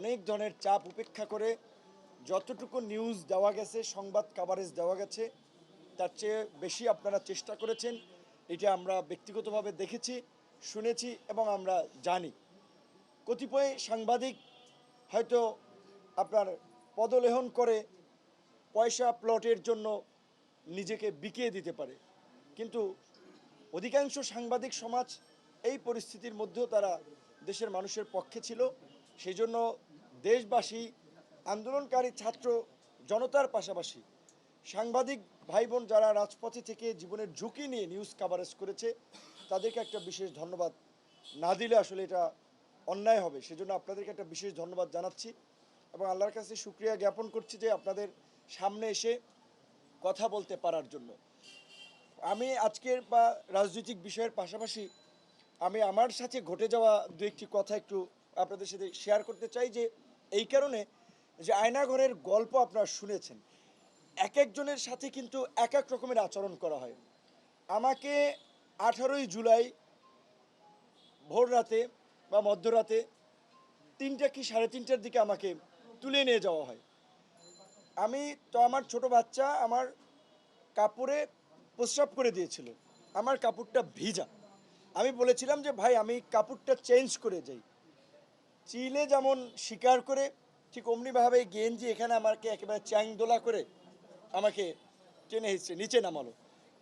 অনেক ধরনের চাপ উপেক্ষা করে যতটুকু নিউজ দেওয়া গেছে, সংবাদ কাভারেজ দেওয়া গেছে, তার চেয়ে বেশি আপনারা চেষ্টা করেছেন। এটা আমরা ব্যক্তিগতভাবে দেখেছি, শুনেছি এবং আমরা জানি। কতিপয় সাংবাদিক হয়তো আপনার পদলেহন করে পয়সা প্লটের জন্য নিজেকে বিকিয়ে দিতে পারে। কিন্তু অধিকাংশ সাংবাদিক সমাজ এই পরিস্থিতির মধ্যেও তারা দেশের মানুষের পক্ষে ছিল। সেই জন্য দেশবাসী, আন্দোলনকারী ছাত্র, জনতার পাশাপাশি সাংবাদিক ভাই বোন যারা রাজপথে থেকে জীবনের ঝুঁকি নিয়ে নিউজ কাভারেজ করেছে, তাদেরকে একটা বিশেষ ধন্যবাদ। না দিলে আসলে এটা অন্যায় হবে, সেজন্য আপনাদেরকে একটা বিশেষ ধন্যবাদ জানাচ্ছি এবং আল্লাহর কাছে শুক্রিয়া জ্ঞাপন করছি যে আপনাদের সামনে এসে কথা বলতে পারার জন্য। আমি আজকের বা রাজনৈতিক বিষয়ের পাশাপাশি আমি আমার সাথে ঘটে যাওয়া দু একটি কথা একটু আপনাদের সাথে শেয়ার করতে চাই যে এই কারণে যে আয়নাঘরের গল্প আপনারা শুনেছেন, এক একজনের সাথে কিন্তু এক এক রকমের আচরণ করা হয়। আমাকে আঠারোই জুলাই ভোর রাতে বা মধ্যরাতে তিনটা কি সাড়ে তিনটার দিকে আমাকে তুলে নিয়ে যাওয়া হয়। আমি তো আমার ছোট বাচ্চা, আমার কাপড়ে প্রস্রাব করে দিয়েছিল। আমার কাপড়টা ভিজা। আমি বলেছিলাম যে, ভাই, আমি কাপড়টা চেঞ্জ করে যাই চিলে যেমন শিকার করে, ঠিক অমনিভাবে গেঞ্জি এখানে আমাকে একেবারে চ্যাংদোলা করে আমাকে টেনে হিসছে নিচে নামালো।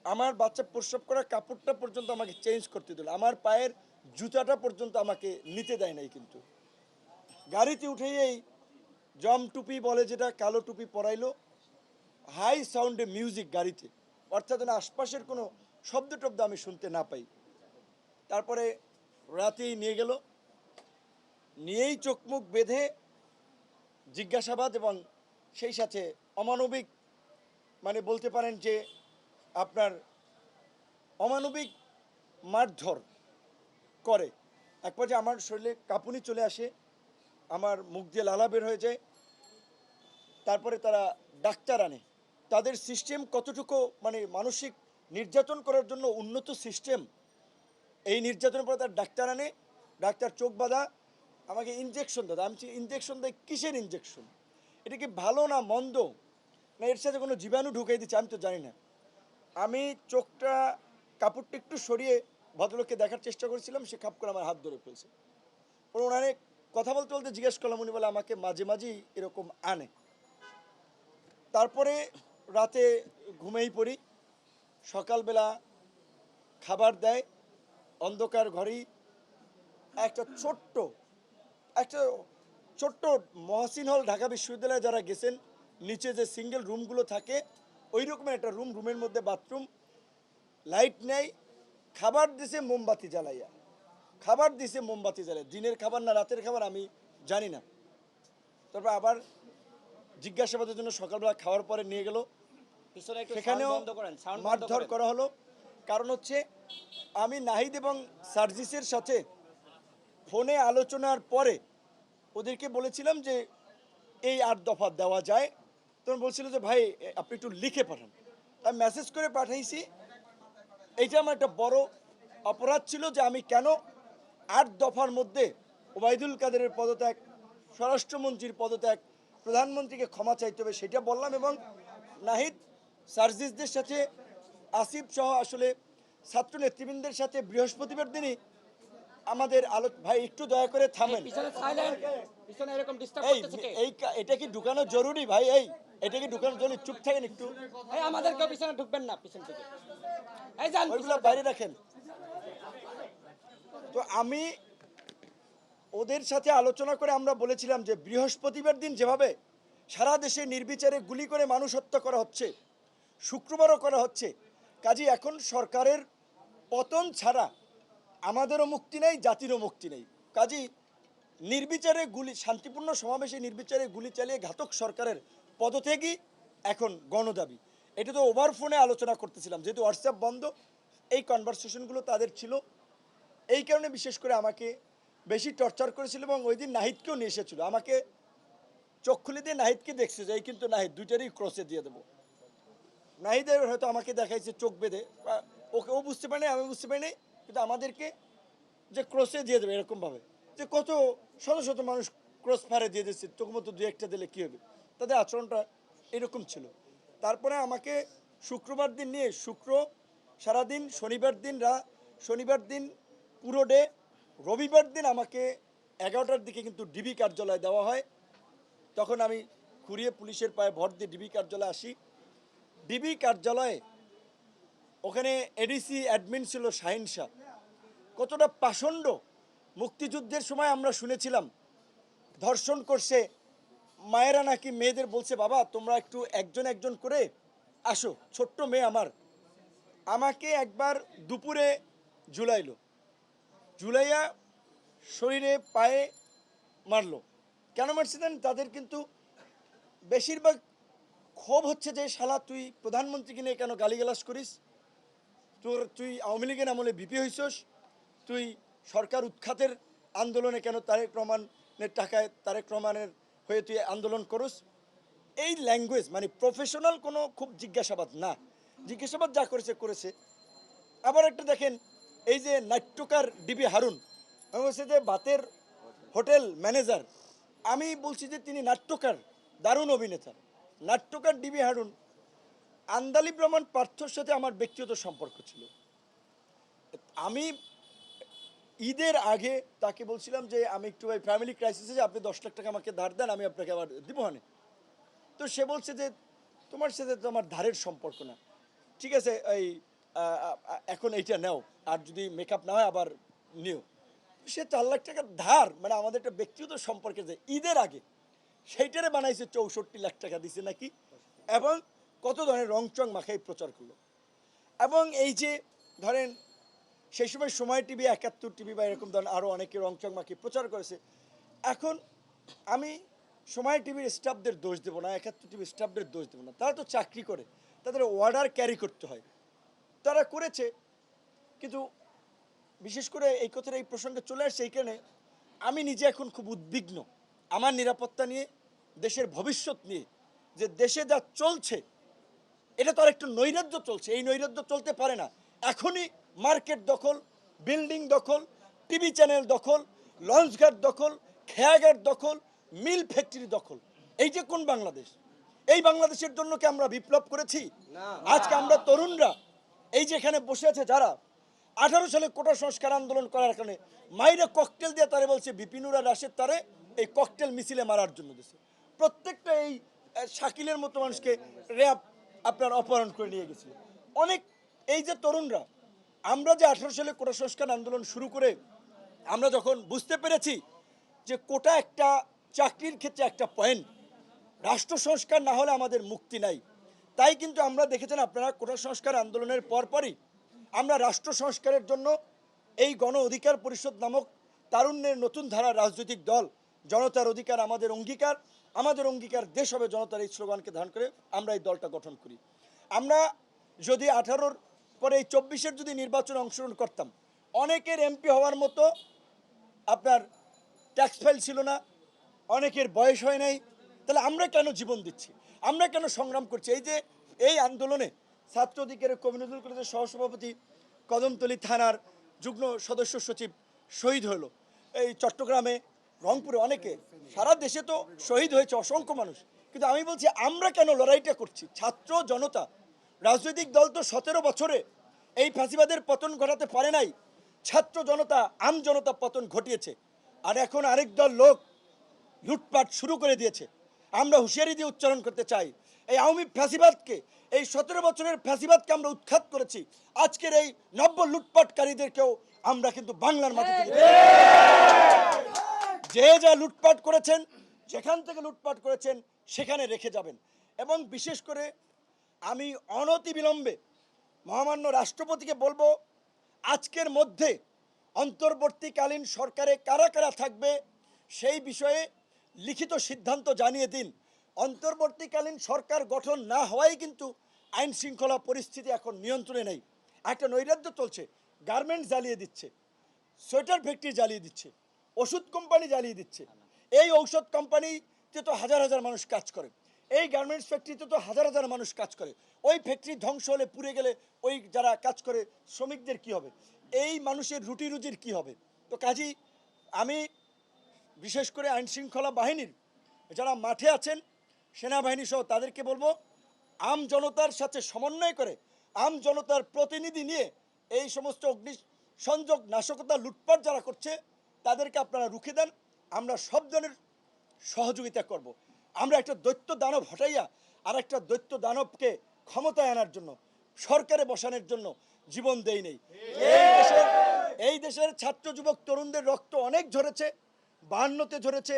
আমার বাচ্চা প্রস্রাব করা কাপড়টা পর্যন্ত আমাকে চেঞ্জ করতে দিল। আমার পায়ের জুতাটা পর্যন্ত আমাকে নিতে দেয় নাই কিন্তু। গাড়িতে উঠেই এই জম টুপি বলে যেটা, কালো টুপি পরাইলো। হাই সাউন্ডে মিউজিক গাড়িতে। অর্থাৎ আশপাশের কোনো শব্দ টব্দ আমি শুনতে না পাই। তারপরে রাতেই নিয়ে গেল। নিয়েই চোখ মুখ বেঁধে জিজ্ঞাসাবাদ এবং সেই সাথে অমানবিক মানে বলতে পারেন যে আপনার অমানবিক মারধর করে। এক পর্যায়ে আমার শরীরে কাঁপুনি চলে আসে, আমার মুখ দিয়ে লালা বের হয়ে যায়, তারপরে তারা ডাক্তার আনে। তাদের সিস্টেম কতটুকু মানে মানসিক নির্যাতন করার জন্য উন্নত সিস্টেম, এই নির্যাতনের পরে তার ডাক্তার আনে। ডাক্তার চোখ বাঁধা আমাকে ইনজেকশন দাদা আমি ইনজেকশন দেয় কিসের ইনজেকশন এটা কি ভালো না মন্দ? না এর সাথে কোনো জীবাণু ঢুকিয়ে দিচ্ছে? আমি তো জানি না। আমি চোখটা, কাপড়টা একটু সরিয়ে ভদ্রলোককে দেখার চেষ্টা করেছিলাম, সে খাপ করে আমার হাত ধরে ফেলছে। পরে ওনারে কথা বলতে বলতে জিজ্ঞেস করলাম, উনি বলে, আমাকে মাঝে মাঝেই এরকম আনে। তারপরে রাতে ঘুমেই পড়ি। সকালবেলা খাবার দেয়, অন্ধকার ঘরেই। একটা ছোট্ট একটা ছোট্ট মহসিন হল ঢাকা বিশ্ববিদ্যালয়ে যারা গেছেন নিচে যে সিঙ্গেল রুমগুলো থাকে ওই রকমের একটা রুম রুমের মধ্যে বাথরুম লাইট নেই খাবার দিছে মোমবাতি জ্বালাইয়া। খাবার দিছে মোমবাতি জ্বালাই দিনের খাবার না রাতের খাবার আমি জানি না। তারপর আবার জিজ্ঞাসাবাদের জন্য সকালবেলা খাওয়ার পরে নিয়ে গেল। সেখানেও মারধর করা হলো। কারণ হচ্ছে আমি নাহিদ এবং সার্জিসের সাথে ফোনে আলোচনার পরে ওদেরকে বলেছিলাম যে এই আট দফা দেওয়া যায়। তখন বলছিল যে, ভাই আপনি একটু লিখে পাঠান। আমি মেসেজ করে পাঠাইছি। এইটা আমার একটা বড় অপরাধ ছিল যে আমি কেন আট দফার মধ্যে ওবায়দুল কাদেরের পদত্যাগ, স্বরাষ্ট্রমন্ত্রীর পদত্যাগ, প্রধানমন্ত্রীকে ক্ষমা চাইতে হবে সেটা বললাম এবং নাহিদ সার্জিসদের সাথে, আসিফ সহ আসলে ছাত্র নেতৃবৃন্দের সাথে বৃহস্পতিবার দিনই আমাদের আলো ভাই একটু দয়া করে থামেন। এই এটা কি ঢুকানো জরুরি ভাই? এই এটা কি ঢুকানো জরুরি? চুপ থাকেন একটু। এই আমাদেরকেও পিছনে ঢুকবেন না পিছন থেকে। এই যান। ওইগুলো বাইরে রাখেন। তো আমি ওদের সাথে আলোচনা করে আমরা বলেছিলাম যে বৃহস্পতিবার দিন যেভাবে সারা দেশে নির্বিচারে গুলি করে মানুষ হত্যা করা হচ্ছে শুক্রবারও করা হচ্ছে কাজে এখন সরকারের পতন ছাড়া আমাদেরও মুক্তি নেই, জাতিরও মুক্তি নেই। কাজী, নির্বিচারে গুলি, শান্তিপূর্ণ সমাবেশে নির্বিচারে গুলি চালিয়ে ঘাতক সরকারের পদত্যাগই এখন গণদাবি। এটা তো ওভার ফোনে আলোচনা করতেছিলাম, যেহেতু হোয়াটসঅ্যাপ বন্ধ, এই কনভারসেশনগুলো তাদের ছিল। এই কারণে বিশেষ করে আমাকে বেশি টর্চার করেছিল এবং ওই দিন নাহিদকেও নিয়ে এসেছিল। আমাকে চোখ খুলে দিয়ে নাহিদকে দেখছে যে, এই কিন্তু নাহিদ, দুইটারই ক্রসে দিয়ে দেবো। নাহিদের হয়তো আমাকে দেখাইছে চোখ বেঁধে ওকে ও বুঝতে পারেনি, আমি বুঝতে পারিনি। কিন্তু আমাদেরকে যে ক্রসে দিয়ে দেবে এরকমভাবে, যে কত শত শত মানুষ ক্রস ফায়ারে দিয়ে দিচ্ছে মতো দু একটা দিলে কী হবে? তাদের আচরণটা এরকম ছিল। তারপরে আমাকে শুক্রবার দিন নিয়ে, শুক্র সারাদিন, শনিবার দিন রা, শনিবার দিন পুরো ডে রবিবার দিন আমাকে এগারোটার দিকে কিন্তু ডিবি কার্যালয় দেওয়া হয়। তখন আমি ঘুরিয়ে পুলিশের পায়ে ভর দিয়ে ডিবি কার্যালয়ে আসি। ডিবি কার্যালয়ে ওখানে এডিসি অ্যাডমিন ছিল শাহিন শাহ। কতটা পাষণ্ড মুক্তিযুদ্ধের সময় আমরা শুনেছিলাম, ধর্ষণ করছে, মায়েরা নাকি মেয়েদের বলছে, বাবা, তোমরা একটু একজন একজন করে আসো, ছোট্ট মেয়ে আমার। আমাকে একবার দুপুরে ঝুলাইলো। ঝুলাইয়া শরীরে পায়ে মারলো। কেন মারছে তাদের কিন্তু বেশিরভাগ ক্ষোভ হচ্ছে যে, শালা, তুই প্রধানমন্ত্রীকে নিয়ে কেন গালিগালাস করিস? তোর, তুই আওয়ামী লীগের আমলে বিপি হইছস, তুই সরকার উৎখাতের আন্দোলনে কেন তারেক রহমানের টাকায় তারেক রহমানের হয়ে তুই আন্দোলন করস? এই ল্যাঙ্গুয়েজ মানে প্রফেশনাল কোনো খুব জিজ্ঞাসাবাদ না। জিজ্ঞাসাবাদ যা করেছে করেছে। আবার একটা দেখেন, এই যে নাট্যকার ডিবি হারুন, আমি বলছি যে বাতের হোটেল ম্যানেজার, আমি বলছি যে তিনি নাট্যকার, দারুণ অভিনেতা। নাট্যকার ডিবি হারুন আন্দালি ব্রহ্মণ পার্থর সাথে আমার ব্যক্তিগত সম্পর্ক ছিল। আমি ঈদের আগে তাকে বলছিলাম যে, আমি একটু ওই ফ্যামিলি ক্রাইসিসে আপনি দশ লাখ টাকা আমাকে ধার দেন, আমি আপনাকে আবার দিব হানে। তো সে বলছে যে, তোমার সাথে তো আমার ধারের সম্পর্ক না। ঠিক আছে, এই এখন এইটা নাও, আর যদি মেকআপ না হয়, আবার নিও। সে চার লাখ টাকার ধার মানে আমাদের একটা ব্যক্তিগত সম্পর্কে যে ঈদের আগে, সেইটারে বানাইছে চৌষট্টি লাখ টাকা দিছে নাকি? এবং কত ধরনের রংচং মাখাই প্রচার করল এবং এই যে ধরেন, সেই সময় সময় টিভি, একাত্তর টিভি বা এরকম ধরেন আরও অনেকে রংচং মাখি প্রচার করেছে। এখন আমি সময় টিভির স্টাফদের দোষ দেবো না, একাত্তর টিভির স্টাফদের দোষ দেবো না। তারা তো চাকরি করে, তাদের অর্ডার ক্যারি করতে হয়। তারা করেছে, কিন্তু বিশেষ করে এই কথাটা এই প্রসঙ্গে চলে আসছে এই কারণে আমি নিজে এখন খুব উদ্বিগ্ন। আমার নিরাপত্তা নিয়ে, দেশের ভবিষ্যৎ নিয়ে, যে দেশে যা চলছে এটা তো আর একটু নৈরাজ্য চলছে। এই নৈরাজ্য চলতে পারে না। এখনই মার্কেট দখল বিল্ডিং দখল টিভি চ্যানেল দখল লঞ্চঘাট দখল খেয়াঘাট দখল মিল ফ্যাক্টরি দখল। এই যে কোন বাংলাদেশ? এই বাংলাদেশের জন্য কি আমরা বিপ্লব করেছি? আজকে আমরা তরুণরা এই যে এখানে বসে আছে যারা আঠারো সালে কোটা সংস্কার আন্দোলন করার কারণে মাইরে ককটেল দিয়ে তারে বলছে বিপিনুরা রাশেদ তারে এই ককটেল মিছিলে মারার জন্য দিছে। প্রত্যেকটা এই শাকিলের মতো মানুষকে র্যাব আপনার অপহরণ করে নিয়ে গেছিল অনেক, এই যে তরুণরা, আমরা যে আঠারো সালে কোটা সংস্কার আন্দোলন শুরু করে, আমরা যখন বুঝতে পেরেছি যে কোটা একটা চাকরির ক্ষেত্রে একটা পয়েন্ট রাষ্ট্র সংস্কার না হলে আমাদের মুক্তি নাই। তাই কিন্তু আমরা দেখেছেন আপনারা কোটা সংস্কার আন্দোলনের পরপরই আমরা রাষ্ট্র সংস্কারের জন্য এই গণ অধিকার পরিষদ নামক তারুণ্যের নতুন ধারা রাজনৈতিক দল, জনতার অধিকার আমাদের অঙ্গীকার আমাদের অঙ্গীকার দেশ হবে, জনতার এই স্লোগানকে ধারণ করে আমরা এই দলটা গঠন করি। আমরা যদি আঠারোর পরে এই চব্বিশের যদি নির্বাচনে অংশগ্রহণ করতাম, অনেকের এমপি হওয়ার মতো আপনার ট্যাক্স ফাইল ছিল না, অনেকের বয়স হয় নাই, তাহলে আমরা কেন জীবন দিচ্ছি? আমরা কেন সংগ্রাম করছি? এই যে এই আন্দোলনে ছাত্র অধিকারের কমিউনিজুল কলেজের সহসভাপতি কদমতলী থানার যুগ্ম সদস্য সচিব শহীদ হলো। এই চট্টগ্রামে রংপুরে অনেকে সারা দেশে তো শহীদ হয়েছে অসংখ্য মানুষ। কিন্তু আমি বলছি আমরা কেন লড়াইটা করছি? ছাত্র জনতা রাজনৈতিক দল তো সতেরো বছরে এই ফাঁসিবাদের পতন ঘটাতে পারে নাই। ছাত্র জনতা আম জনতা পতন ঘটিয়েছে। আর এখন আরেক দল লোক লুটপাট শুরু করে দিয়েছে। আমরা হুঁশিয়ারি দিয়ে উচ্চারণ করতে চাই এই আওয়ামী ফ্যাসিবাদকে এই সতেরো বছরের ফ্যাসিবাদকে আমরা উৎখাত করেছি। আজকের এই নব্য লুটপাটকারীদেরকেও আমরা কিন্তু বাংলার মাটি থেকে যে যা লুটপাট করেছেন, যেখান থেকে লুটপাট করেছেন, সেখানে রেখে যাবেন। এবং বিশেষ করে আমি অনতি বিলম্বে মহামান্য রাষ্ট্রপতিকে বলব, আজকের মধ্যে অন্তর্বর্তীকালীন সরকারে কারা কারা থাকবে, সেই বিষয়ে লিখিত সিদ্ধান্ত জানিয়ে দিন। অন্তর্বর্তীকালীন সরকার গঠন না হওয়াই কিন্তু আইন শৃঙ্খলা পরিস্থিতি এখন নিয়ন্ত্রণে নেই। একটা নৈরাজ্য চলছে, গার্মেন্টস জ্বালিয়ে দিচ্ছে, সোয়েটার ফ্যাক্টরি জ্বালিয়ে দিচ্ছে। ওষুধ কোম্পানি জ্বালিয়ে দিচ্ছে। এই ঔষধ কোম্পানিতে তো হাজার হাজার মানুষ কাজ করে। এই গার্মেন্টস ফ্যাক্টরিতে তো হাজার হাজার মানুষ কাজ করে। ওই ফ্যাক্টরি ধ্বংস হলে, পুড়ে গেলে ওই যারা কাজ করে, শ্রমিকদের কি হবে? এই মানুষের রুটি রুজির কি হবে? তো কাজী, আমি বিশেষ করে আইন শৃঙ্খলা বাহিনীর যারা মাঠে আছেন, সেনাবাহিনী সহ তাদেরকে বলব, আম জনতার সাথে সমন্বয় করে, আম জনতার প্রতিনিধি নিয়ে এই সমস্ত অগ্নি সংযোগ নাশকতা লুটপাট যারা করছে তাদেরকে আপনারা রুখে দেন, আমরা সব ধরনের সহযোগিতা করব। আমরা একটা দৈত্য দানব হটাইয়া আর একটা দৈত্য দানবকে ক্ষমতায় আনার জন্য, সরকারে বসানোর জন্য জীবন দেই নেই। এই দেশের এই দেশের ছাত্র যুবক তরুণদের রক্ত অনেক ঝরেছে, বাহান্নতে ঝরেছে,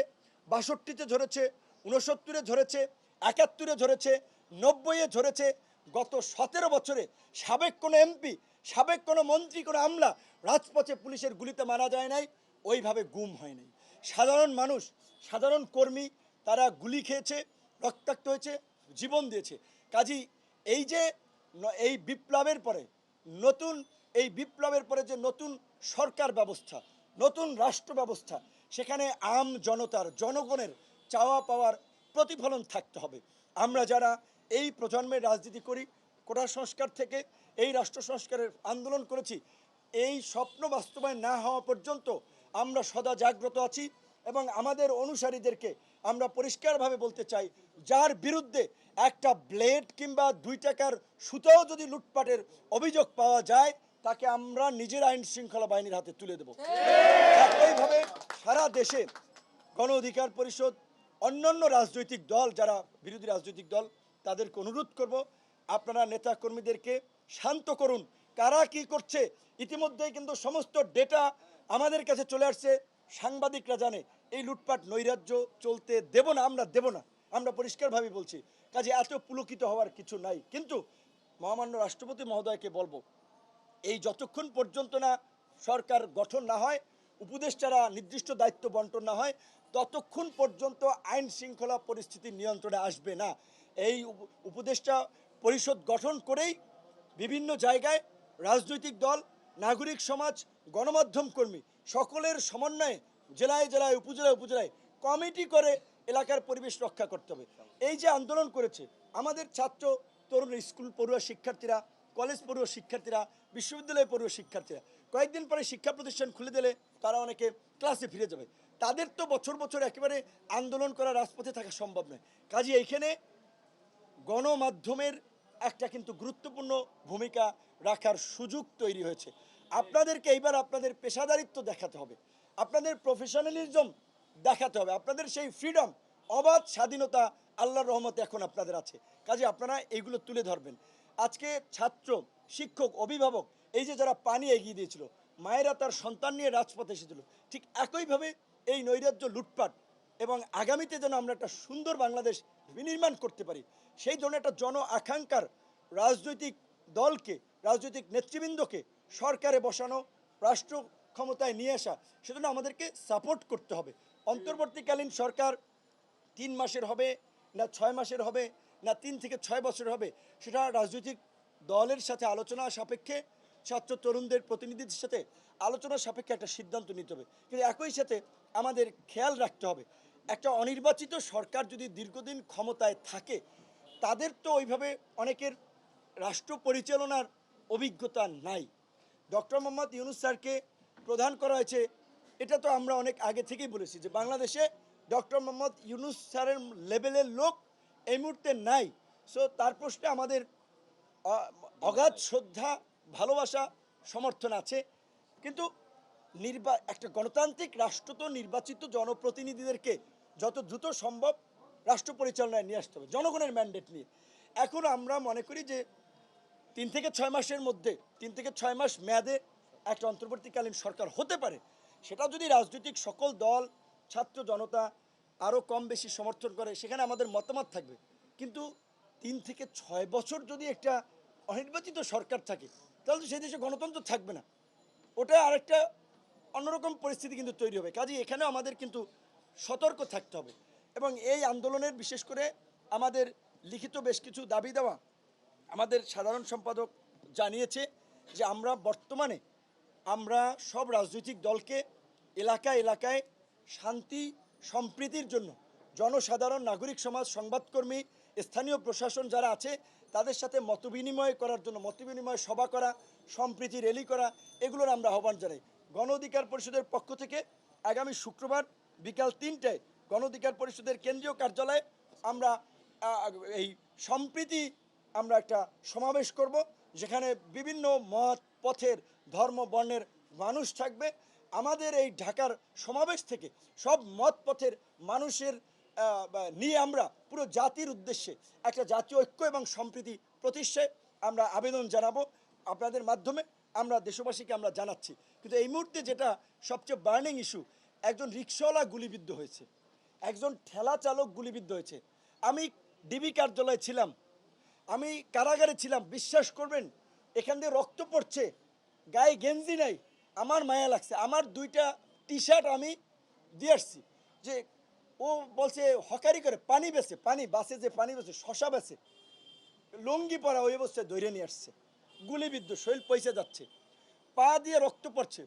বাষট্টিতে ঝরেছে উনসত্তরে ঝরেছে, একাত্তরে ঝরেছে, নব্বইয়ে ঝরেছে। গত সতেরো বছরে সাবেক কোনো এমপি, সাবেক কোনো মন্ত্রী, কোনো আমলা রাজপথে পুলিশের গুলিতে মারা যায় নাই। ওইভাবে গুম হয় নাই সাধারণ মানুষ, সাধারণ কর্মী, তারা গুলি খেয়েছে, রক্তাক্ত হয়েছে, জীবন দিয়েছে। কাজী, এই যে এই বিপ্লবের পরে, নতুন, এই বিপ্লবের পরে যে নতুন সরকার ব্যবস্থা, নতুন রাষ্ট্র ব্যবস্থা, সেখানে আম জনতার, জনগণের চাওয়া পাওয়ার প্রতিফলন থাকতে হবে। আমরা যারা এই প্রজন্মের রাজনীতি করি, কোটা সংস্কার থেকে এই রাষ্ট্র সংস্কারের আন্দোলন করেছি, এই স্বপ্ন বাস্তবায়ন না হওয়া পর্যন্ত আমরা সদা জাগ্রত আছি এবং আমাদের অনুসারীদেরকে আমরা পরিষ্কারভাবে বলতে চাই, যার বিরুদ্ধে একটা ব্লেড কিংবা দুই টাকার সুতাও যদি লুটপাটের অভিযোগ পাওয়া যায়, তাকে আমরা নিজের আইন শৃঙ্খলা বাহিনীর হাতে তুলে দেব। একইভাবে সারা দেশে গণ অধিকার পরিষদ, অন্যান্য রাজনৈতিক দল, যারা বিরোধী রাজনৈতিক দল, তাদেরকে অনুরোধ করব, আপনারা নেতা কর্মীদেরকে শান্ত করুন। কারা কি করছে, ইতিমধ্যেই কিন্তু সমস্ত ডেটা আমাদের কাছে চলে আসছে, সাংবাদিকরা জানে, এই লুটপাট নৈরাজ্য চলতে দেব না, আমরা দেব না। আমরা পরিষ্কারভাবে বলছি, কাজে এত পুলকিত হওয়ার কিছু নাই। কিন্তু মহামান্য রাষ্ট্রপতি মহোদয়কে বলব, এই যতক্ষণ পর্যন্ত না সরকার গঠন না হয়, উপদেষ্টারা নির্দিষ্ট দায়িত্ব বন্টন না হয়, ততক্ষণ পর্যন্ত আইন শৃঙ্খলা পরিস্থিতি নিয়ন্ত্রণে আসবে না। এই উপদেষ্টা পরিষদ গঠন করেই বিভিন্ন জায়গায় রাজনৈতিক দল, নাগরিক সমাজ গণমাধ্যম কর্মী সকলের সমন্বয়ে জেলায় জেলায়, উপজেলায় উপজেলায় কমিটি করে এলাকার পরিবেশ রক্ষা করতে হবে। এই যে আন্দোলন করেছে, আমাদের ছাত্র, তরুণ স্কুল পড়ুয়া শিক্ষার্থীরা, কলেজ পড়ুয়া শিক্ষার্থীরা, বিশ্ববিদ্যালয়ে পড়ুয়া শিক্ষার্থীরা, কয়েকদিন পরে শিক্ষা প্রতিষ্ঠান খুলে দিলে তারা অনেকে ক্লাসে ফিরে যাবে। তাদের তো বছর বছর একেবারে আন্দোলন করা রাজপথে থাকা সম্ভব নয়। কাজে এইখানে গণমাধ্যমের একটা কিন্তু গুরুত্বপূর্ণ ভূমিকা রাখার সুযোগ তৈরি হয়েছে। আপনাদেরকে এইবার আপনাদের পেশাদারিত্ব দেখাতে হবে। আপনাদের প্রফেশনালিজম দেখাতে হবে। আপনাদের সেই ফ্রিডম অবাধ স্বাধীনতা আল্লাহর রহমতে এখন আপনাদের আছে। কাজে আপনারা এইগুলো তুলে ধরবেন। আজকে ছাত্র, শিক্ষক, অভিভাবক, এই যে যারা পানি এগিয়ে দিয়েছিল, মায়েরা তার সন্তান নিয়ে রাজপথে এসেছিল, ঠিক একইভাবে এই নৈরাজ্য লুটপাট এবং আগামীতে যেন আমরা একটা সুন্দর বাংলাদেশ বিনির্মাণ করতে পারি, সেই ধরনের একটা জন আকাঙ্ক্ষার রাজনৈতিক দলকে, রাজনৈতিক নেতৃবৃন্দকে সরকারে বসানো, রাষ্ট্র ক্ষমতায় নিয়ে আসা, সেজন্য আমাদেরকে সাপোর্ট করতে হবে। অন্তর্বর্তীকালীন সরকার তিন মাসের হবে, না ছয় মাসের হবে, না তিন থেকে ছয় বছর হবে, সেটা রাজনৈতিক দলের সাথে আলোচনা সাপেক্ষে, ছাত্র তরুণদের প্রতিনিধিদের সাথে আলোচনা সাপেক্ষে একটা সিদ্ধান্ত নিতে হবে। কিন্তু একই সাথে আমাদের খেয়াল রাখতে হবে, একটা অনির্বাচিত সরকার যদি দীর্ঘদিন ক্ষমতায় থাকে, তাদের তো ওইভাবে অনেকের রাষ্ট্র পরিচালনার অভিজ্ঞতা নাই। ডক্টর মোহাম্মদ ইউনুস স্যারকে প্রধান করা হয়েছে, এটা তো আমরা অনেক আগে থেকেই বলেছি যে বাংলাদেশে ডক্টর মোহাম্মদ ইউনুস স্যারের লেভেলের লোক এই মুহূর্তে নাই। সো তার প্রশ্নে আমাদের অগাধ শ্রদ্ধা, ভালোবাসা, সমর্থন আছে। কিন্তু নির্বা, একটা গণতান্ত্রিক রাষ্ট্র তো নির্বাচিত জনপ্রতিনিধিদেরকে যত দ্রুত সম্ভব রাষ্ট্র পরিচালনায় নিয়ে আসতে হবে, জনগণের ম্যান্ডেট নিয়ে। এখন আমরা মনে করি যে তিন থেকে ছয় মাসের মধ্যে, তিন থেকে ছয় মাস মেয়াদে একটা অন্তর্বর্তীকালীন সরকার হতে পারে সেটা যদি রাজনৈতিক সকল দল, ছাত্র জনতা আরও কম বেশি সমর্থন করে, সেখানে আমাদের মতামত থাকবে। কিন্তু তিন থেকে ছয় বছর যদি একটা অনির্বাচিত সরকার থাকে, তাহলে তো সেই দেশে গণতন্ত্র থাকবে না। ওটা আরেকটা অন্যরকম পরিস্থিতি কিন্তু তৈরি হবে। কাজে এখানেও আমাদের কিন্তু সতর্ক থাকতে হবে। এবং এই আন্দোলনের বিশেষ করে আমাদের লিখিত বেশ কিছু দাবি দেওয়া আমাদের সাধারণ সম্পাদক জানিয়েছে যে আমরা বর্তমানে আমরা সব রাজনৈতিক দলকে এলাকা এলাকায় শান্তি, সম্প্রীতির জন্য জনসাধারণ, নাগরিক সমাজ, সংবাদকর্মী, স্থানীয় প্রশাসন যারা আছে, তাদের সাথে মতবিনিময় করার জন্য, মতবিনিময় সভা করা, সম্প্রীতি র্যালি করা, এগুলোর আমরা আহ্বান জানাই। গণ অধিকার পরিষদের পক্ষ থেকে আগামী শুক্রবার বিকাল তিনটায় গণ অধিকার পরিষদের কেন্দ্রীয় কার্যালয়ে আমরা এই সম্প্রীতি আমরা একটা সমাবেশ করব, যেখানে বিভিন্ন মত, পথের, ধর্ম, বর্ণের মানুষ থাকবে। আমাদের এই ঢাকার সমাবেশ থেকে সব মত, পথের মানুষের নিয়ে আমরা পুরো জাতির উদ্দেশ্যে একটা জাতীয় ঐক্য এবং সম্প্রীতি প্রতিষ্ঠায় আমরা আবেদন জানাব। আপনাদের মাধ্যমে আমরা দেশবাসীকে আমরা জানাচ্ছি। কিন্তু এই মুহূর্তে যেটা সবচেয়ে বার্নিং ইস্যু, একজন রিক্সাওয়ালা গুলিবিদ্ধ হয়েছে। একজন ঠেলা চালক গুলিবিদ্ধ হয়েছে। আমি ডিবি কার্যালয়ে ছিলাম। আমি কারাগারে ছিলাম, বিশ্বাস করবেন, এখান দিয়ে রক্ত পড়ছে, গায়ে গেঞ্জি নাই, আমার মায়া লাগছে, আমার দুইটা টি শার্ট আমি দিয়ে আসছি। যে ও বলছে, হকারি করে, পানি বেছে, পানি, বাসে যে পানি বেছে, শশা বেছে, লুঙ্গি পরা ওই অবস্থায় ধরে নিয়ে আসছে, গুলিবিদ্ধ, শরীর পয়সা যাচ্ছে, পা দিয়ে রক্ত পড়ছে,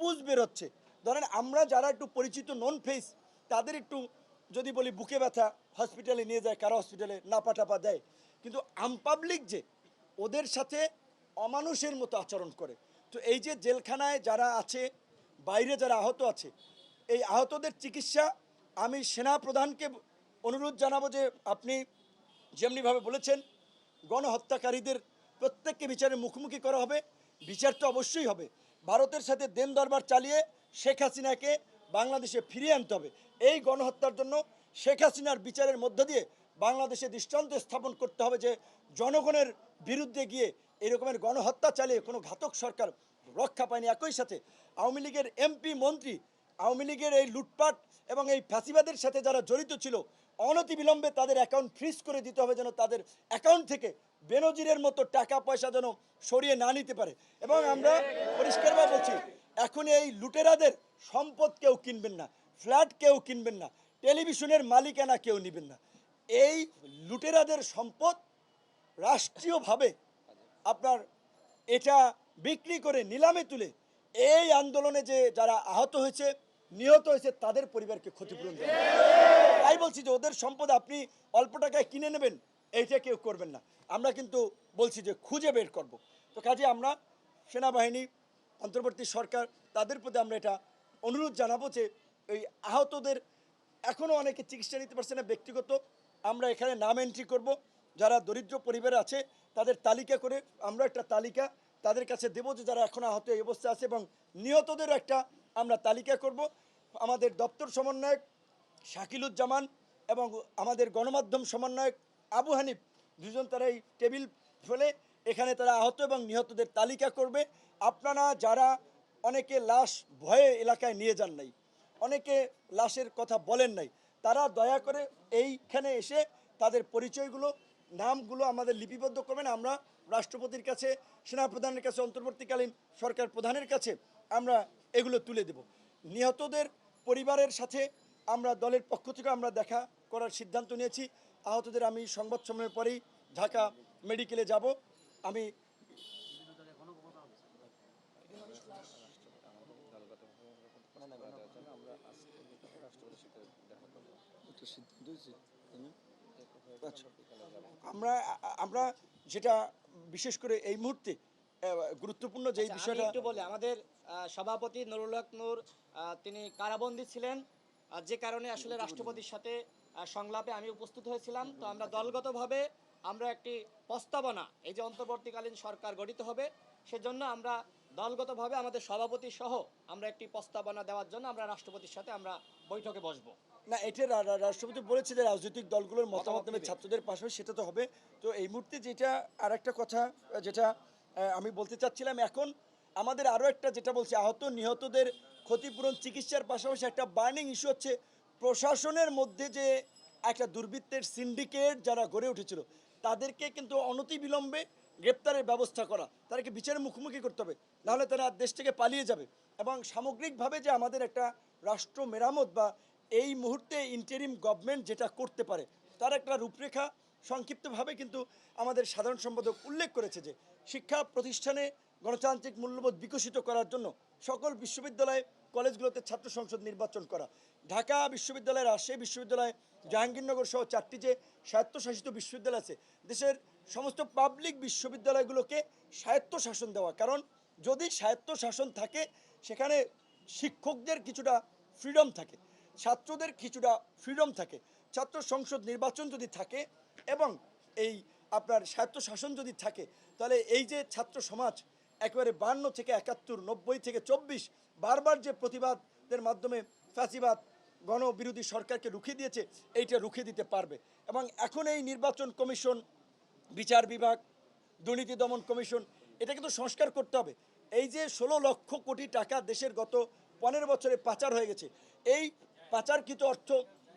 পুজ বেরোচ্ছে ধরেন আমরা যারা একটু পরিচিত নন ফেস তাদের একটু যদি বলি বুকে ব্যথা হসপিটালে নিয়ে যায়, কারও হসপিটালে নাপা টাপা দেয় কিন্তু আমপাবলিক যে ওদের সাথে অমানুষের মতো আচরণ করে। তো এই যে জেলখানায় যারা আছে, বাইরে যারা আহত আছে, এই আহতদের চিকিৎসা আমি সেনা প্রধানকে অনুরোধ জানাব যে আপনি যেমনিভাবে বলেছেন, গণহত্যাকারীদের প্রত্যেককে বিচারের মুখোমুখি করা হবে। বিচার তো অবশ্যই হবে। ভারতের সাথে দেন দরবার চালিয়ে শেখ হাসিনাকে বাংলাদেশে ফিরিয়ে আনতে হবে। এই গণহত্যার জন্য শেখ হাসিনার বিচারের মধ্য দিয়ে বাংলাদেশে দৃষ্টান্ত স্থাপন করতে হবে যে জনগণের বিরুদ্ধে গিয়ে এরকমের গণহত্যা চালিয়ে কোনো ঘাতক সরকার রক্ষা পায়নি। একই সাথে আওয়ামী লীগের এমপি, মন্ত্রী, আওয়ামী লীগের এই লুটপাট এবং এই ফ্যাসিবাদের সাথে যারা জড়িত ছিল, অনতিবিলম্বে তাদের অ্যাকাউন্ট ফ্রিজ করে দিতে হবে যেন তাদের অ্যাকাউন্ট থেকে বেনজিরের মতো টাকা পয়সা যেন সরিয়ে না নিতে পারে। এবং আমরা পরিষ্কারভাবে বলছি, এখন এই লুটেরাদের সম্পদ কেউ কিনবেন না, ফ্ল্যাট কেউ কিনবেন না, টেলিভিশনের মালিকানা কেউ নেবেন না। এই লুটেরাদের সম্পদ রাষ্ট্রীয়ভাবে আপনার এটা বিক্রি করে নিলামে তুলে এই আন্দোলনে যে যারা আহত হয়েছে, নিহত হয়েছে, তাদের পরিবারকে ক্ষতিপূরণ দেবে তাই বলছি যে ওদের সম্পদ আপনি অল্প টাকায় কিনে নেবেন, এইটা কেউ করবেন না। আমরা কিন্তু বলছি যে খুঁজে বের করব। তো কাজে আমরা সেনাবাহিনী, অন্তর্বর্তী সরকার, তাদের প্রতি আমরা এটা অনুরোধ জানাব যে এই আহতদের এখনও অনেকে চিকিৎসা নিতে পারছে না, ব্যক্তিগত। আমরা এখানে নাম এন্ট্রি করব। যারা দরিদ্র পরিবার আছে, তাদের তালিকা করে আমরা একটা তালিকা তাদের কাছে দেবো যে যারা এখন আহত এই অবস্থায় আছে এবং নিহতদের একটা আমরা তালিকা করব। আমাদের দপ্তর সমন্বয়ক শাকিলুজ্জামান এবং আমাদের গণমাধ্যম সমন্বয়ক আবু হানিফ দুজন তারা এই টেবিল ফেলে এখানে তারা আহত এবং নিহতদের তালিকা করবে। আপনারা যারা অনেকে লাশ ভয়ে এলাকায় নিয়ে যান নাই, অনেকে লাশের কথা বলেন নাই তারা দয়া করে এইখানে এসে তাদের পরিচয়গুলো, নামগুলো আমাদের লিপিবদ্ধ করবেন। আমরা রাষ্ট্রপতির কাছে, সেনাপ্রধানের কাছে, অন্তর্বর্তীকালীন সরকার প্রধানের কাছে আমরা এগুলো তুলে দেব। নিহতদের পরিবারের সাথে আমরা, দলের পক্ষ থেকে আমরা দেখা করার সিদ্ধান্ত নিয়েছি। আহতদের আমি সংবাদ সম্মেলনের পরেই ঢাকা মেডিকেলে যাব। আমি আচ্ছা। আমরা আমরা যেটা বিশেষ করে এই মুহূর্তে গুরুত্বপূর্ণ যে আচ্ছা, বিষয়টা একটু বলি আমাদের সভাপতি নুরুল হক নূর তিনি কারাবন্দী ছিলেন যে কারণে আসলে রাষ্ট্রপতির সাথে সংলাপে আমি উপস্থিত হয়েছিলাম। তো আমরা দলগতভাবে আমরা একটি প্রস্তাবনা এই যে অন্তর্বর্তীকালীন সরকার গঠিত হবে সেজন্য আমরা দলগতভাবে আমাদের সভাপতি সহ আমরা একটি প্রস্তাবনা দেওয়ার জন্য আমরা রাষ্ট্রপতির সাথে আমরা বৈঠকে বসবো। না এটা রাষ্ট্রপতি বলেছে যে রাজনৈতিক দলগুলোর মতামত নেবে। ছাত্রদের পাশাপাশি সেটা তো হবে তো এই মুহূর্তে যেটা আর একটা কথা যেটা আমি বলতে চাচ্ছিলাম এখন আমাদের আরও একটা যেটা বলছি আহত নিহতদের ক্ষতিপূরণ চিকিৎসার পাশাপাশি একটা বার্নিং ইস্যু হচ্ছে প্রশাসনের মধ্যে যে একটা দুর্বৃত্তের সিন্ডিকেট যারা গড়ে উঠেছিল তাদেরকে কিন্তু অনতিবিলম্বে গ্রেপ্তারের ব্যবস্থা করা তাদেরকে বিচারের মুখোমুখি করতে হবে নাহলে তারা দেশ থেকে পালিয়ে যাবে এবং সামগ্রিকভাবে যে আমাদের একটা রাষ্ট্র মেরামত বা এই মুহূর্তে ইন্টারিম গভর্নমেন্ট যেটা করতে পারে, তার একটা রূপরেখা সংক্ষিপ্তভাবে কিন্তু আমাদের সাধারণ সম্পাদক উল্লেখ করেছে যে, শিক্ষা প্রতিষ্ঠানে গণতান্ত্রিক মূল্যবোধ বিকশিত করার জন্য সকল বিশ্ববিদ্যালয়, কলেজগুলোতে ছাত্র সংসদ নির্বাচন করা। ঢাকা বিশ্ববিদ্যালয়, রাজশাহী বিশ্ববিদ্যালয়, জাহাঙ্গীরনগর সহ চারটি যে স্বায়ত্তশাসিত বিশ্ববিদ্যালয় আছে, দেশের সমস্ত পাবলিক বিশ্ববিদ্যালয়গুলোকে স্বায়ত্তশাসন দেওয়া। কারণ যদি স্বায়ত্তশাসন থাকে, সেখানে শিক্ষকদের কিছুটা ফ্রিডম থাকে। ছাত্রদের কিছুটা ফ্রিডম থাকে। ছাত্র সংসদ নির্বাচন যদি থাকে এবং এই আপনার স্বায়ত্তশাসন যদি থাকে, তাহলে এই যে ছাত্র সমাজ, একেবারে বান্ন থেকে একাত্তর, নব্বই থেকে চব্বিশ, বারবার যে প্রতিবাদের মাধ্যমে ফ্যাসিবাদ, গণবিরোধী সরকারকে রুখে দিয়েছে, এইটা রুখে দিতে পারবে। এবং এখন এই নির্বাচন কমিশন, বিচার বিভাগ, দুর্নীতি দমন কমিশন এটা কিন্তু সংস্কার করতে হবে। এই যে ষোলো লক্ষ কোটি টাকা দেশের গত পনেরো বছরে পাচার হয়ে গেছে, এই পাচারকৃত অর্থ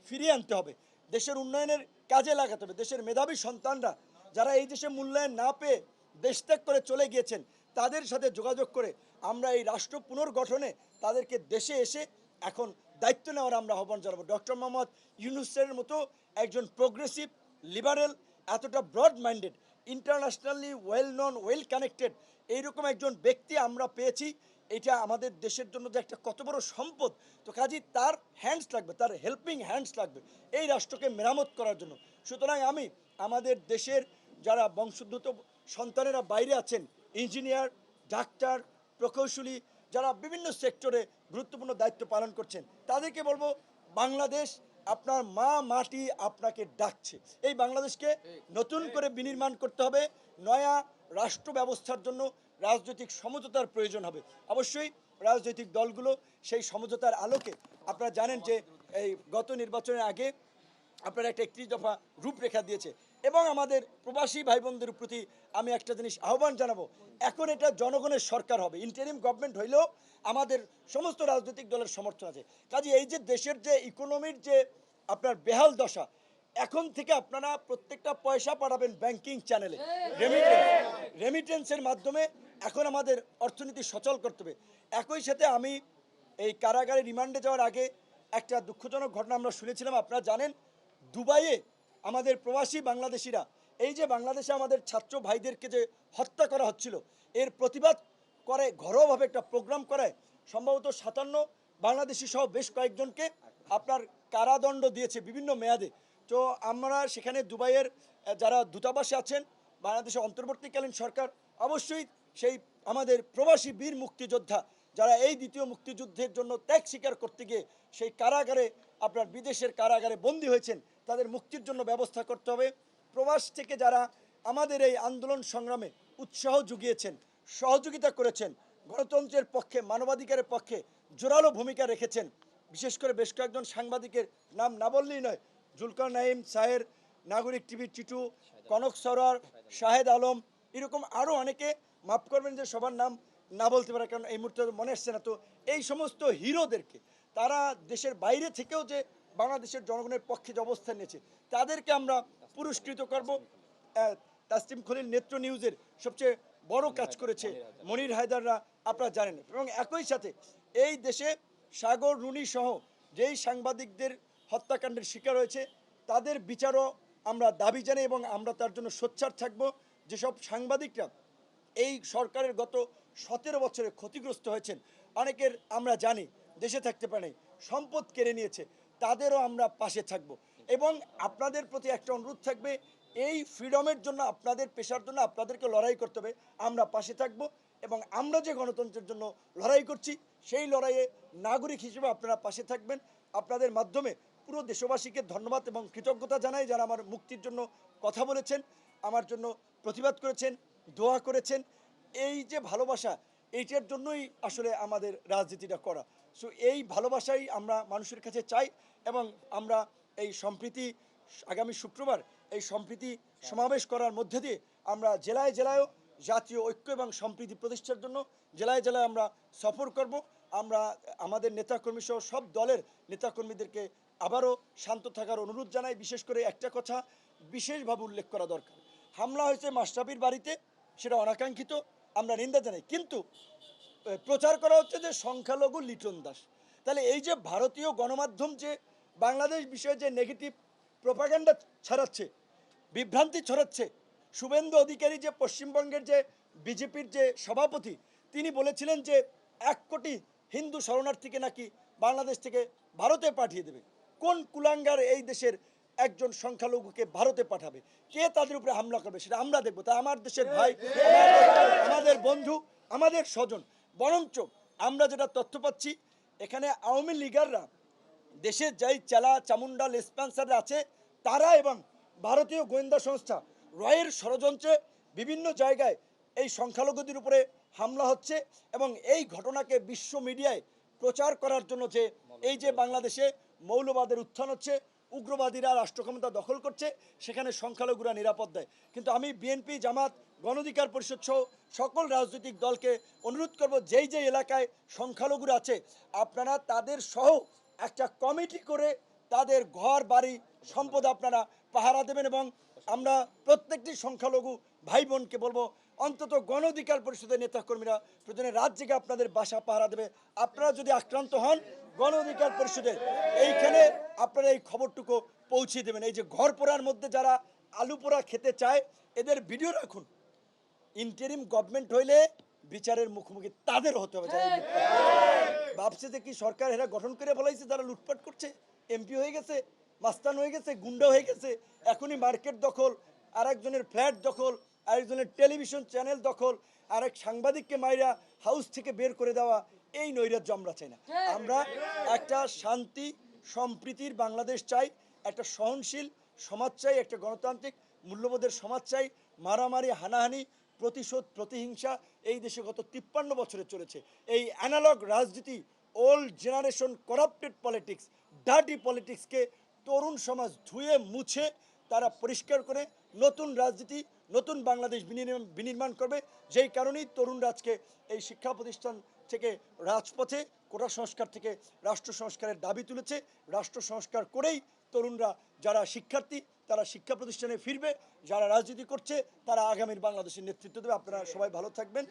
ফিরিয়ে আনতে হবে। দেশের উন্নয়নের কাজে লাগাতে হবে। দেশের মেধাবী সন্তানরা যারা এই দেশে মূল্যায়ন না পেয়ে দেশ ত্যাগ করে চলে গিয়েছেন, তাদের সাথে যোগাযোগ করে আমরা এই রাষ্ট্র পুনর্গঠনে তাদেরকে দেশে এসে এখন দায়িত্ব নেওয়ার আমরা আহ্বান জানাব। ডক্টর মোহাম্মদ ইউনুসের মতো একজন প্রোগ্রেসিভ লিবারেল এতটা broad minded internationally well known well connected এইরকম একজন ব্যক্তি আমরা পেয়েছি। এটা আমাদের দেশের জন্য যে একটা কত বড় সম্পদ তো কাজী তার হ্যান্ডস লাগবে তার হেল্পিং হ্যান্ডস লাগবে এই রাষ্ট্রকে মেরামত করার জন্য। সুতরাং আমি আমাদের দেশের যারা বংশোদ্ভূত সন্তানেরা বাইরে আছেন ইঞ্জিনিয়ার ডাক্তার প্রকৌশলী যারা বিভিন্ন সেক্টরে গুরুত্বপূর্ণ দায়িত্ব পালন করছেন তাদেরকে বলব বাংলাদেশ আপনার মা মাটি আপনাকে ডাকছে। এই বাংলাদেশকে নতুন করে বিনির্মাণ করতে হবে নয়া রাষ্ট্র ব্যবস্থার জন্য রাজনৈতিক সমঝোতার প্রয়োজন হবে। অবশ্যই রাজনৈতিক দলগুলো সেই সমঝোতার আলোকে আপনারা জানেন যে এই গত নির্বাচনের আগে আপনারা একটা একত্রিশ দফা রূপরেখা দিয়েছে এবং আমাদের প্রবাসী ভাই বোনদের প্রতি আমি একটা জিনিস আহ্বান জানাব এখন এটা জনগণের সরকার হবে। ইন্টারিম গভর্নমেন্ট হইলেও আমাদের সমস্ত রাজনৈতিক দলের সমর্থন আছে। কাজে এই যে দেশের যে ইকোনমির যে আপনার বেহাল দশা এখন থেকে আপনারা প্রত্যেকটা পয়সা পাঠাবেন ব্যাংকিং চ্যানেলে রেমিটেন্স রেমিটেন্সের মাধ্যমে এখন আমাদের অর্থনীতি সচল করতে হবে। একই সাথে আমি এই কারাগারে রিমান্ডে যাওয়ার আগে একটা দুঃখজনক ঘটনা আমরা শুনেছিলাম, আপনারা জানেন। দুবাইয়ে আমাদের প্রবাসী বাংলাদেশিরা, এই যে বাংলাদেশে আমাদের ছাত্র ভাইদেরকে যে হত্যা করা হচ্ছিল, এর প্রতিবাদ করে, ঘরোয়াভাবে একটা প্রোগ্রাম করে সম্ভবত সাতান্ন বাংলাদেশি সহ বেশ কয়েকজনকে আপনার কারাদণ্ড দিয়েছে বিভিন্ন মেয়াদে। তো আমরা সেখানে দুবাইয়ের যারা দূতাবাসে আছেন, বাংলাদেশের অন্তর্বর্তীকালীন সরকার, অবশ্যই সেই আমাদের প্রবাসী বীর মুক্তিযোদ্ধা যারা এই দ্বিতীয় মুক্তিযুদ্ধের জন্য ত্যাগ স্বীকার করতে গিয়ে সেই কারাগারে, আপনার বিদেশের কারাগারে বন্দী হয়েছেন, তাদের মুক্তির জন্য ব্যবস্থা করতে হবে। প্রবাস থেকে যারা আমাদের এই আন্দোলন সংগ্রামে উৎসাহ জুগিয়েছেন, সহযোগিতা করেছেন, গণতন্ত্রের পক্ষে, মানবাধিকারের পক্ষে জোরালো ভূমিকা রেখেছেন, বিশেষ করে বেশ কয়েকজন সাংবাদিকের নাম না বললেই নয়, জুলকার নাইম সাহের, নাগরিক টিভি টিটু, কনক সরার শাহেদ আলম, এরকম আরও অনেকে মাফ করবেন যে সবার নাম না বলতে পারে কারণ এই মুহূর্তে মনে আসছে না। তো এই সমস্ত হিরোদেরকে তারা দেশের বাইরে থেকেও যে বাংলাদেশের জনগণের পক্ষে যে অবস্থান নিয়েছে তাদেরকে আমরা পুরস্কৃত করব। আহ, তাসলিম খলিল নেত্র নিউজের সবচেয়ে বড় কাজ করেছে মনির হায়দাররা আপনারা জানেন। এবং একই সাথে এই দেশে সাগর রুনি সহ যেই সাংবাদিকদের হত্যাকাণ্ডের শিকার হয়েছে তাদের বিচারও আমরা দাবি জানাই এবং আমরা তার জন্য সোচ্চার থাকব। যেসব সাংবাদিকরা এই সরকারের গত সতেরো বছরে ক্ষতিগ্রস্ত হয়েছেন। অনেকের আমরা জানি, দেশে থাকতে পারে সম্পদ কেড়ে নিয়েছে, তাদেরও আমরা পাশে থাকব। এবং আপনাদের প্রতি একটা অনুরোধ থাকবে, এই ফ্রিডমের জন্য, আপনাদের পেশার জন্য আপনাদেরকে লড়াই করতে হবে, আমরা পাশে থাকব এবং আমরা যে গণতন্ত্রের জন্য লড়াই করছি, সেই লড়াইয়ে নাগরিক হিসেবে আপনারা পাশে থাকবেন। আপনাদের মাধ্যমে পুরো দেশবাসীকে ধন্যবাদ এবং কৃতজ্ঞতা জানাই যারা আমার মুক্তির জন্য কথা বলেছেন, আমার জন্য প্রতিবাদ করেছেন। দোয়া করেছেন। এই যে ভালোবাসা এইটার জন্যই আসলে আমাদের রাজনীতিটা করা। সো এই ভালোবাসাই আমরা মানুষের কাছে চাই এবং আমরা এই সম্প্রীতি আগামী শুক্রবার, এই সম্প্রীতি সমাবেশ করার মধ্যে দিয়ে আমরা জেলায় জেলায়ও জাতীয় ঐক্য এবং সম্প্রীতি প্রতিষ্ঠার জন্য জেলায় জেলায় আমরা সফর করব। আমরা, আমাদের নেতাকর্মী সহ সব দলের নেতাকর্মীদেরকে আবারও শান্ত থাকার অনুরোধ জানাই। বিশেষ করে একটা কথা বিশেষভাবে উল্লেখ করা দরকার। হামলা হয়েছে মাস্টাবির বাড়িতে। সেটা অনাকাঙ্ক্ষিত, আমরা নিন্দা জানাই। কিন্তু প্রচার করা হচ্ছে যে সংখ্যালঘু লিটন দাস। তাহলে এই যে ভারতীয় গণমাধ্যম যে বাংলাদেশ বিষয়ে যে নেগেটিভ প্রোপাগান্ডা ছড়াচ্ছে, বিভ্রান্তি ছড়াচ্ছে, শুভেন্দু অধিকারী যে পশ্চিমবঙ্গের যে বিজেপির যে সভাপতি, তিনি বলেছিলেন যে এক কোটি হিন্দু শরণার্থীকে নাকি বাংলাদেশ থেকে ভারতে পাঠিয়ে দেবে। কোন কুলাঙ্গার এই দেশের একজন সংখ্যালঘুকে ভারতে পাঠাবে। কে তাদের উপরে হামলা করবে সেটা আমরা দেখব। তা আমার দেশের ভাই আমাদের- বন্ধু আমাদের স্বজন। বরঞ্চ আমরা যেটা তথ্য পাচ্ছি এখানে আওয়ামী লীগাররা দেশের যেই চালা চামুন্ডা লেসপেন্সার আছে তারা এবং ভারতীয় গোয়েন্দা সংস্থা রয়ের ষড়যন্ত্রে বিভিন্ন জায়গায় এই সংখ্যালঘুদের উপরে হামলা হচ্ছে এবং এই ঘটনাকে বিশ্ব মিডিয়ায় প্রচার করার জন্য যে এই যে বাংলাদেশে মৌলবাদের উত্থান হচ্ছে উগ্রবাদীরা রাষ্ট্র ক্ষমতা দখল করছে, সেখানে সংখ্যালঘুরা নিরাপদ দেয়। কিন্তু আমি বিএনপি, জামাত, গণঅধিকার পরিষদ সহ সকল রাজনৈতিক দলকে অনুরোধ করব, যেই যে এলাকায় সংখ্যালঘুরা আছে, আপনারা তাদের সহ একটা কমিটি করে তাদের ঘর, বাড়ি, সম্পদ আপনারা পাহারা দেবেন এবং আমরা প্রত্যেকটি সংখ্যালঘু ভাই বোনকে বলব, অন্তত গণ অধিকার পরিষদের নেতাকর্মীরা প্রয়োজনে জেগে আপনাদের বাসা পাহারা দেবে। আপনারা যদি আক্রান্ত হন গণ অধিকার পরিষদের এইখানে আপনারা এই খবরটুকু পৌঁছে দেবেন। এই যে ঘর পোড়ার মধ্যে যারা আলু পোড়া খেতে চায় এদের ভিডিও রাখুন। ইন্টারিম গভর্নমেন্ট হইলে বিচারের মুখোমুখি তাদের হতে হবে। করে। ভাবছে যে কি সরকার এরা গঠন করে বলাইছে যারা লুটপাট করছে। এমপি হয়ে গেছে মাস্তান হয়ে গেছে গুন্ডা হয়ে গেছে। এখনই মার্কেট দখল আর একজনের ফ্ল্যাট দখল আরেকজনের টেলিভিশন চ্যানেল দখল আরেক সাংবাদিককে মাইরা হাউস থেকে বের করে দেওয়া এই নৈরাজ্য আমরা চাই না। আমরা একটা শান্তি সম্প্রীতির বাংলাদেশ চাই একটা সহনশীল সমাজ চাই একটা গণতান্ত্রিক মূল্যবোধের সমাজ চাই মারামারি হানাহানি প্রতিশোধ প্রতিহিংসা এই দেশে গত তিপ্পান্ন বছরে চলেছে। এই অ্যানালগ রাজনীতি old generation corrupted politics dirty পলিটিক্সকে তরুণ সমাজ ধুয়ে মুছে তারা পরিষ্কার করে নতুন রাজনীতি নতুন বাংলাদেশ বিনির্মাণ বিনির্মাণ করবে। যেই কারণেই তরুণ রাজকে এই শিক্ষা প্রতিষ্ঠান থেকে রাজপথে কোটা সংস্কার থেকে রাষ্ট্র সংস্কারের দাবি তুলেছে। রাষ্ট্র সংস্কার করেই তরুণরা যারা শিক্ষার্থী, তারা শিক্ষা প্রতিষ্ঠানে ফিরবে, যারা রাজনীতি করছে, তারা আগামীর বাংলাদেশের নেতৃত্ব দেবে। আপনারা সবাই ভালো থাকবেন।